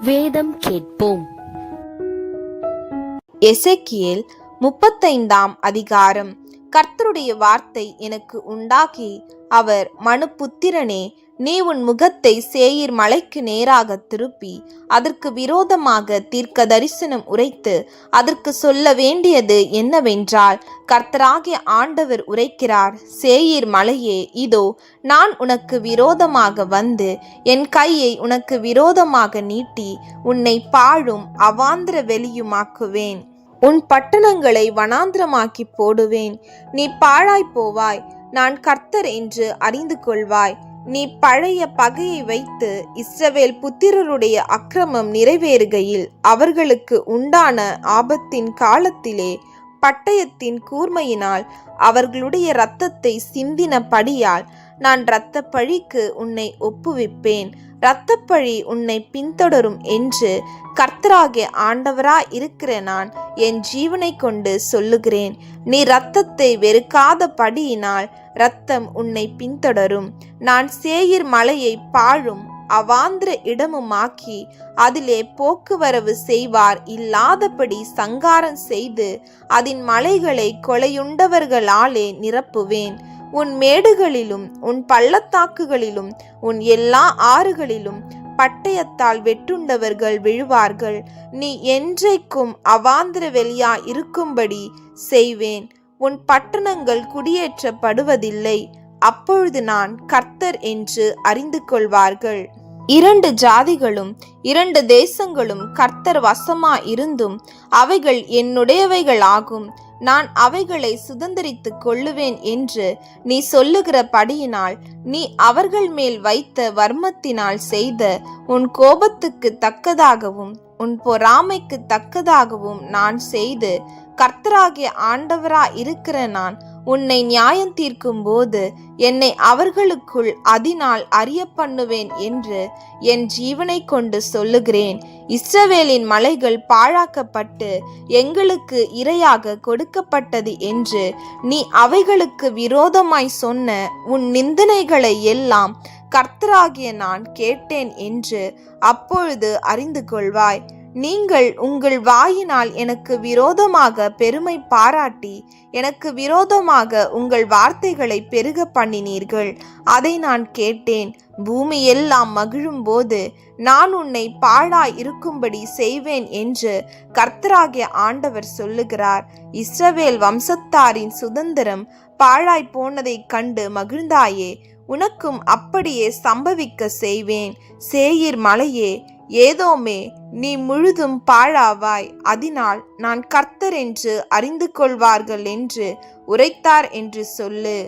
வேதம் கேட்போம். எசக்கியல் முப்பத்தைந்தாம் அதிகாரம். கர்த்தருடைய வார்த்தை எனக்கு உண்டாகி அவர் மனு புத்திரனே நீ உன் முகத்தை சேயிர் மலைக்கு நேராக திருப்பி அதற்கு விரோதமாக தீர்க்க தரிசனம் உரைத்து அதற்கு சொல்ல வேண்டியது என்னவென்றால் கர்த்தராகிய ஆண்டவர் உரைக்கிறார் சேயிர் மலையே இதோ நான் உனக்கு விரோதமாக வந்து என் கையை உனக்கு விரோதமாக நீட்டி உன்னை பாழும் அவாந்திர வெளியுமாக்குவேன். உன் பட்டணங்களை வனாந்திரமாக்கி போடுவேன். நீ பாழாய் போவாய். நான் கர்த்தர் என்று அறிந்து கொள்வாய். நீ பழைய பகையை வைத்து இஸ்ரவேல் புத்திரருடைய அக்கிரமம் நிறைவேறுகையில் அவர்களுக்கு உண்டான ஆபத்தின் காலத்திலே பட்டயத்தின் கூர்மையினால் அவர்களுடைய இரத்தத்தை சிந்தினபடியால் நான் இரத்த பழிக்கு உன்னை ஒப்புவிப்பேன். இரத்தப்பழி உன்னை பின்தொடரும் என்று கர்த்தராகிய ஆண்டவரா இருக்கிற நான் என் ஜீவனை கொண்டு சொல்லுகிறேன். நீ இரத்தத்தை வெறுக்காத படியினால் இரத்தம் உன்னை பின்தொடரும். நான் சேயிர் மலையை பாழும் அவாந்திர இடமுமாக்கி அதிலே போக்குவரவு செய்வார். இல்லாதபடி சங்காரம் செய்து அதன் மலைகளை கொலையுண்டவர்களாலே நிரப்புவேன். உன் மேடுகளிலும் உன் பள்ளத்தாக்குகளிலும் உன் எல்லா ஆறுகளிலும் பட்டயத்தால் வெட்டுண்டவர்கள் விழுவார்கள். நீ என்றைக்கும் அவாந்திர வெளியா இருக்கும்படி செய்வேன். உன் பட்டணங்கள் குடியேற்றப்படுவதில்லை. அப்பொழுது நான் கர்த்தர் என்று அறிந்து கொள்வார்கள். இரண்டு ஜாதிகளும் இரண்டு தேசங்களும் கர்த்தர் வசமா இருந்தும் அவைகள் என்னுடையவைகளாகும். நான் அவைகளை சுதந்திரித்து கொள்ளுவேன் என்று நீ சொல்லுகிறபடியினால் நீ அவர்கள் மேல் வைத்த வர்மத்தினால் செய்த உன் கோபத்துக்கு தக்கதாகவும் உன் பொறாமைக்கு தக்கதாகவும் நான் செய்து கர்த்தராகிய ஆண்டவரா இருக்கிற நான் உன்னை நியாயம் தீர்க்கும் போது என்னை அவர்களுக்குள் அதனால் அறிய பண்ணுவேன் என்று என் ஜீவனை கொண்டு சொல்லுகிறேன். இஸ்ரவேலின் மலைகள் பாழாக்கப்பட்டு எங்களுக்கு இரையாக கொடுக்கப்பட்டது என்று நீ அவைகளுக்கு விரோதமாய் சொன்ன உன் நிந்தனைகளை எல்லாம் கர்த்தராகிய நான் கேட்டேன் என்று அப்பொழுது அறிந்து கொள்வாய். நீங்கள் உங்கள் வாயினால் எனக்கு விரோதமாக பெருமை பாராட்டி எனக்கு விரோதமாக உங்கள் வார்த்தைகளை பெருக பண்ணினீர்கள். அதை நான் கேட்டேன். பூமி எல்லாம் மகிழும்போது நான் உன்னை பாழாய் இருக்கும்படி செய்வேன் என்று கர்த்தராகிய ஆண்டவர் சொல்லுகிறார். இஸ்ரவேல் வம்சத்தாரின் சுதந்திரம் பாழாய் போனதைக் கண்டு மகிழ்ந்தாயே. உனக்கும் அப்படியே சம்பவிக்க செய்வேன். சேயிர் மலையே ஏதோமே நீ முழுதும் பாழாவாய். அதனால் நான் கர்த்தர் என்று அறிந்து கொள்வார்கள் என்று உரைத்தார் என்று சொல்லு.